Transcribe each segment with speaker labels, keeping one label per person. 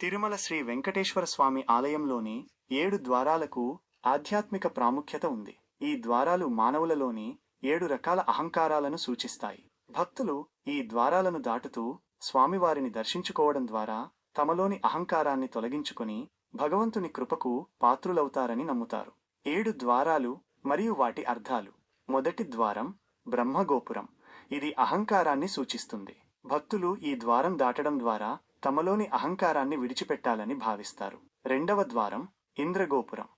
Speaker 1: తిరుమల శ్రీ వెంకటేశ్వర స్వామి ఆలయంలోని ఏడు ద్వారాలకు ఆధ్యాత్మిక ప్రాముఖ్యత ఉంది. ఈ ద్వారాలు మానవులలోని ఏడు రకాల అహంకారాలను సూచిస్తాయి. భక్తులు ఈ ద్వారాలను దాటుతూ స్వామివారిని దర్శించుకోవడం ద్వారా తమలోని అహంకారాన్ని తొలగించుకుని భగవంతుని కృపకు పాత్రులవుతారని నమ్ముతారు. ఏడు ద్వారాలు మరియు వాటి అర్థాలు. మొదటి ద్వారం బ్రహ్మగోపురం. ఇది అహంకారాన్ని సూచిస్తుంది. భక్తులు ఈ ద్వారం దాటడం ద్వారా తమలోని అహంకారాన్ని విడిచిపెట్టాలని భావిస్తారు. రెండవ ద్వారం ఇంద్రగోపురం.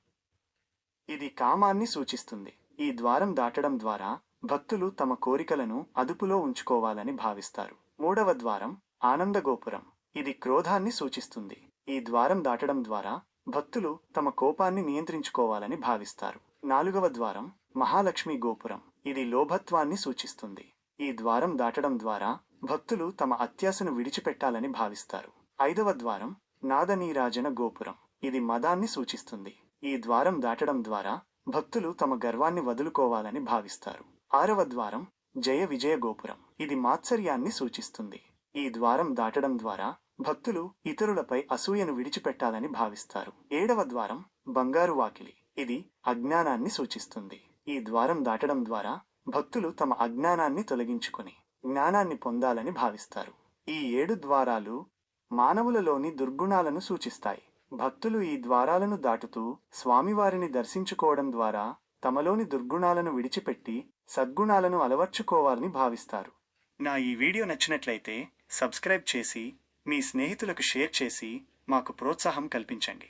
Speaker 1: ఇది కామాన్ని సూచిస్తుంది. ఈ ద్వారం దాటడం ద్వారా భక్తులు తమ కోరికలను అదుపులో ఉంచుకోవాలని భావిస్తారు. మూడవ ద్వారం ఆనందగోపురం. ఇది క్రోధాన్ని సూచిస్తుంది. ఈ ద్వారం దాటడం ద్వారా భక్తులు తమ కోపాన్ని నియంత్రించుకోవాలని భావిస్తారు. నాలుగవ ద్వారం మహాలక్ష్మి గోపురం. ఇది లోభత్వాన్ని సూచిస్తుంది. ఈ ద్వారం దాటడం ద్వారా భక్తులు తమ అత్యాశను విడిచిపెట్టాలని భావిస్తారు. ఐదవ ద్వారం నాదనీరాజన గోపురం. ఇది మదాన్ని సూచిస్తుంది. ఈ ద్వారం దాటడం ద్వారా భక్తులు తమ గర్వాన్ని వదులుకోవాలని భావిస్తారు. ఆరవ ద్వారం జయ విజయ గోపురం. ఇది మాత్సర్యాన్ని సూచిస్తుంది. ఈ ద్వారం దాటడం ద్వారా భక్తులు ఇతరులపై అసూయను విడిచిపెట్టాలని భావిస్తారు. ఏడవ ద్వారం బంగారు వాకిలి. ఇది అజ్ఞానాన్ని సూచిస్తుంది. ఈ ద్వారం దాటడం ద్వారా భక్తులు తమ అజ్ఞానాన్ని తొలగించుకుని జ్ఞానాన్ని పొందాలని భావిస్తారు. ఈ ఏడు ద్వారాలు మానవులలోని దుర్గుణాలను సూచిస్తాయి. భక్తులు ఈ ద్వారాలను దాటుతూ స్వామివారిని దర్శించుకోవడం ద్వారా తమలోని దుర్గుణాలను విడిచిపెట్టి సద్గుణాలను అలవర్చుకోవాలని భావిస్తారు. నా ఈ వీడియో నచ్చినట్లయితే సబ్స్క్రైబ్ చేసి మీ స్నేహితులకు షేర్ చేసి మాకు ప్రోత్సాహం కల్పించండి.